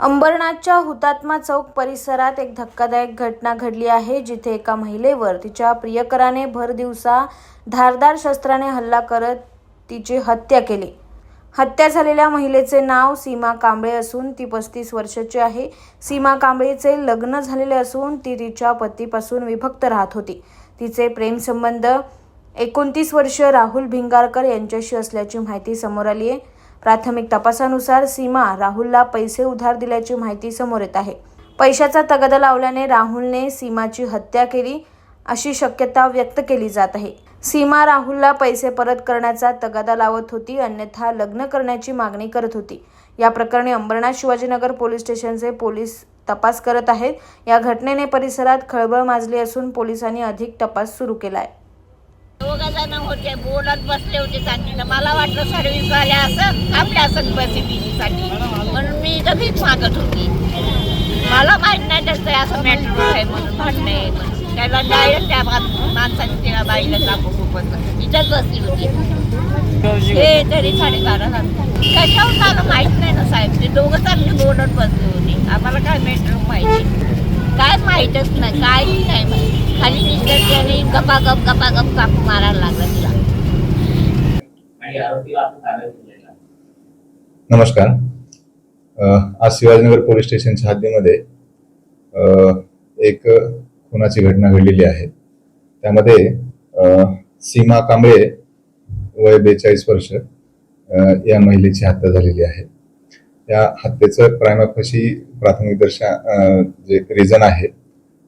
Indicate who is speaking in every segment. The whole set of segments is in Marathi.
Speaker 1: अंबरनाथच्या हुतात्मा चौक परिसरात एक धक्कादायक घटना घडली आहे जिथे एका महिलेवर तिच्या प्रियकराने भर दिवसा धारदार शस्त्राने हल्ला करत तिची हत्या केली. हत्या झालेल्या महिलेचे नाव सीमा कांबळे असून ती पस्तीस वर्षाची आहे. सीमा कांबळेचे लग्न झालेले असून ती तिच्या पतीपासून विभक्त राहत होती. तिचे प्रेमसंबंध एकोणतीस वर्ष राहुल भिंगारकर यांच्याशी असल्याची माहिती समोर आली आहे प्राथमिक तपासानुसार सीमा राहुलला पैसे उधार दिल्याची माहिती समोर येत आहे. पैशाचा तगादा लावल्याने राहुलने सीमाची हत्या केली अशी शक्यता व्यक्त केली जात आहे. सीमा राहुलला पैसे परत करण्याचा तगादा लावत होती अन्यथा लग्न करण्याची मागणी करत होती. या प्रकरणी अंबरनाथ शिवाजीनगर पोलीस स्टेशनचे पोलीस तपास करत आहेत. या घटनेने परिसरात खळबळ माजली असून पोलिसांनी अधिक तपास सुरू केला आहे
Speaker 2: दोघा जण होते बोलत बसले होते चांगली. मला वाटलं सर्व्हिस झाल्या असं आपल्या असं बसी बिजीसाठी. म्हणून मी इथं भीक मागत होती. मला माहीत नाही त्याचं असं मॅटर आहे म्हणून म्हणणं आहे त्याला डायरेक्ट त्या माणसाने त्या बाईला टाकू खूपच इथंच बसली होती. हे तरी साडेबारा झालं. त्याच्यावर मला माहीत नाही ना साहेब. ते दोघं चांगले बोलत बसले होते. आम्हाला काय मॅटर माहिती? काय माहीतच नाही. काही नाही निघलं त्याने गपागप गपागप कापू मारायला लागला तिला.
Speaker 3: आणि आरोपीला आपण ताब्यात घेतलेला आहे.
Speaker 4: नमस्कार. आज शिवाजीनगर पोलीस स्टेशनच्या हद्दीमध्ये एक खुनाची घटना घडलेली आहे. त्यामध्ये सीमा कांबळे वय बेचाळीस वर्ष या महिलेची हत्या झालेली आहे. या हत्येचं प्रायमाफशी प्राथमिक दर्शा जे रिझन आहे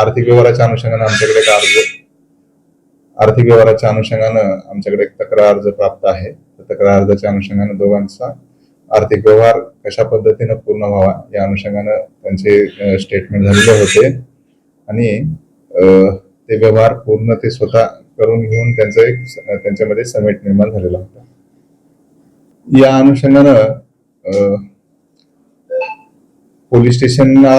Speaker 4: आर्थिक व्यवहाराच्या अनुषंगाने आमच्याकडे एक अर्ज आर्थिक व्यवहाराच्या अनुषंगानं आमच्याकडे एक तक्रार अर्ज प्राप्त आहे. तर तक्रार अर्जाच्या अनुषंगानं दोघांचा आर्थिक व्यवहार कशा पद्धतीनं पूर्ण व्हावा या अनुषंगानं त्यांचे स्टेटमेंट झालेले होते. आणि ते व्यवहार पूर्ण ते स्वतः करून घेऊन त्यांचं एक त्यांच्यामध्ये समेट निर्माण झालेला होता. या अनुषंगानं पोलीस स्टेशनला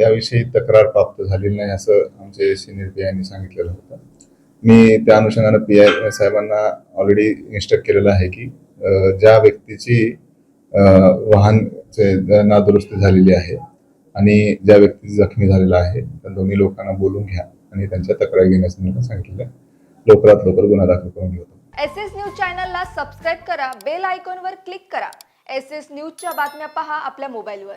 Speaker 4: याविषयी तक्रार प्राप्त झालेली नाही असं आमचे सिनियर पी यांनी सांगितलेलं होतं. मी त्या अनुषंगानं पी आय साहेबांना ऑलरेडी इन्स्ट्रक्ट केलेलं आहे की ज्या व्यक्तीची वाहन नादुरुस्ती झालेली आहे आणि ज्या व्यक्ती जखमी झालेला आहे त्या दोन्ही लोकांना बोलून घ्या आणि त्यांच्या तक्रारी घेण्यास सांगितलं लवकरात लवकर गुन्हा दाखल करून घेतो
Speaker 5: एस एस न्यूज चॅनलला सबस्क्राईब करा बेल आयकॉनवर क्लिक करा. एस एस न्यूजच्या बातम्या पहा आपल्या मोबाईलवर